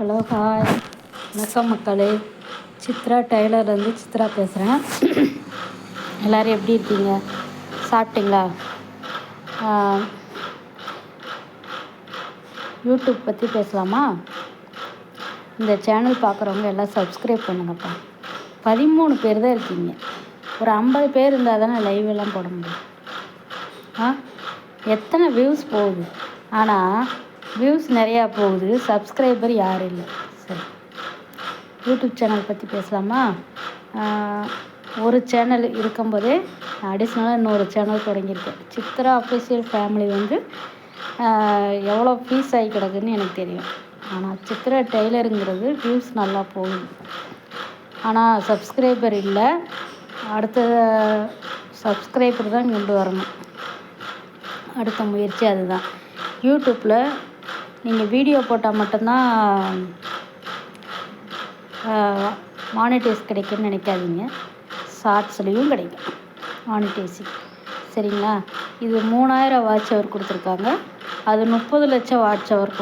Hello hi. வணக்கம் மக்களே. சித்ரா டெய்லர்லேருந்து சித்ரா பேசுகிறேன். எல்லோரும் எப்படி இருக்கீங்க? சாப்பிட்டீங்களா? யூடியூப் பற்றி பேசலாமா? இந்த சேனல் பார்க்குறவங்க எல்லாம் சப்ஸ்கிரைப் பண்ணுங்கப்பா. பதிமூணு பேர் தான் இருக்கீங்க. ஒரு ஐம்பது பேர் இருந்தால் தானே லைவ் எல்லாம் போட முடியும். ஆ எத்தனை வியூஸ் போகுது? ஆனால் வியூஸ் நிறையா போகுது. சப்ஸ்கிரைபர் யாரும் இல்லை. சரி. யூடியூப் சேனல் பற்றி பேசலாமா? ஒரு சேனல் இருக்கும்போதே அடிஷ்னலாக இன்னொரு சேனல் தொடங்கியிருக்கேன். சித்ரா அஃபிஷியல் ஃபேமிலி வந்து எவ்வளோ ஃபீஸ் ஆகி கிடக்குன்னு எனக்கு தெரியும். ஆனால் சித்ரா டெய்லருங்கிறது வியூஸ் நல்லா போகுது. ஆனால் சப்ஸ்கிரைபர் இல்லை. அடுத்த சப்ஸ்கிரைபர் தான் கொண்டு வரணும். அடுத்த முயற்சி அதுதான். யூடியூப்பில் நீங்கள் வீடியோ போட்டால் மட்டும்தான் மானிட்டைஸ் கிடைக்கும்னு நினைக்காதீங்க. ஷார்ட்ஸ்லேயும் கிடைக்கும். மானிட்டைஸிங் சரிங்களா? இது மூணாயிரம் வாட்ச் அவர் கொடுத்துருக்காங்க. அது முப்பது லட்சம் வாட்ச் அவர்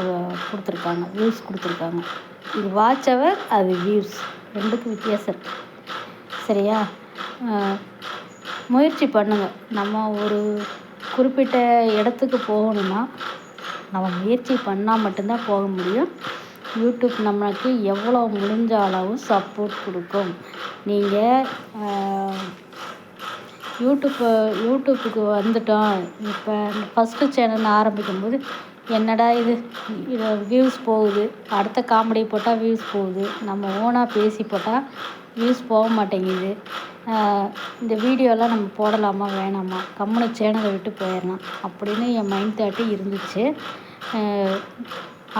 கொடுத்துருக்காங்க. வியூஸ் கொடுத்துருக்காங்க. இது வாட்ச் அவர் அது வியூஸ் ரெண்டுக்கும் வித்தியாசம் இருக்குது சரியா? முயற்சி பண்ணுங்கள் நம்ம ஒரு குறிப்பிட்ட இடத்துக்கு போகணுன்னா நம்ம முயற்சி பண்ணால் மட்டும்தான் போக முடியும். யூடியூப் நம்மளுக்கு எவ்வளோ முடிஞ்ச அளவு சப்போர்ட் கொடுக்கும். நீங்கள் யூடியூப்பு யூடியூப்புக்கு வந்துட்டோம். இப்போ ஃபஸ்ட்டு சேனல் ஆரம்பிக்கும்போது என்னடா இது? இது வியூஸ் போகுது. அடுத்த காமெடி போட்டால் வியூஸ் போகுது. நம்ம ஓனாக பேசி போட்டால் வியூஸ் போக மாட்டேங்குது. இந்த வீடியோலாம் நம்ம போடலாமா வேணாமா? கம்முனு சேனலை விட்டு போயிடலாம் அப்படின்னு என் மைண்ட் தாட்டு இருந்துச்சு.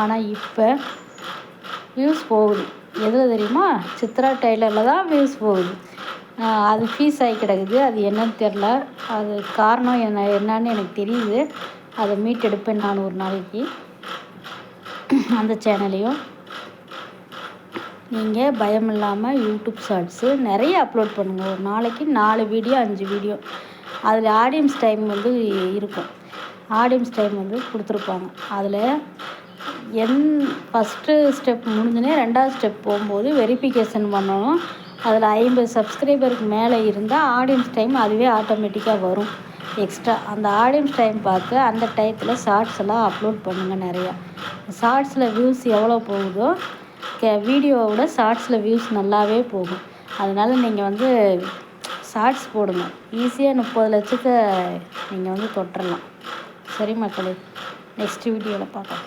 ஆனால் இப்போ வியூஸ் போகுது. எதில் தெரியுமா? சித்ரா டெய்லரில் தான் வியூஸ் போகுது. அது ஃபீஸ் ஆகி கிடக்குது. அது என்னன்னு தெரில அது காரணம் என்ன என்னன்னு எனக்கு தெரியுது. அதை மீட் எடுப்பேன் நான் ஒரு நாளைக்கு. அந்த சேனலையும் நீங்கள் பயம் இல்லாமல் யூடியூப் ஷார்ட்ஸு நிறைய அப்லோட் பண்ணுங்கள் ஒரு நாளைக்கு நாலு வீடியோ அஞ்சு வீடியோ அதில் ஆடியன்ஸ் டைம் வந்து இருக்கும். ஆடியன்ஸ் டைம் வந்து கொடுத்துருப்பாங்க. அதில் என் ஃபஸ்ட்டு ஸ்டெப் முடிஞ்சோடனே ரெண்டாவது ஸ்டெப் போகும்போது வெரிஃபிகேஷன் பண்ணணும். அதில் ஐம்பது சப்ஸ்கிரைபருக்கு மேலே இருந்தால் ஆடியன்ஸ் டைம் அதுவே ஆட்டோமேட்டிக்காக வரும். எக்ஸ்ட்ரா அந்த ஆடியன்ஸ் டைம் பார்த்து அந்த டயத்தில் ஷார்ட்ஸ் எல்லாம் அப்லோட் பண்ணுங்கள் நிறையா. ஷார்ட்ஸில் வியூஸ் எவ்வளோ போகுதோ கே வீடியோவோட ஷார்ட்ஸில் வியூஸ் நல்லாவே போகும். அதனால் நீங்கள் வந்து ஷார்ட்ஸ் போடுங்க. ஈஸியாக முப்பது லட்சத்தை நீங்கள் வந்து தொட்டுறலாம். சரி மக்களே நெக்ஸ்ட் வீடியோவில் பார்க்கலாம்.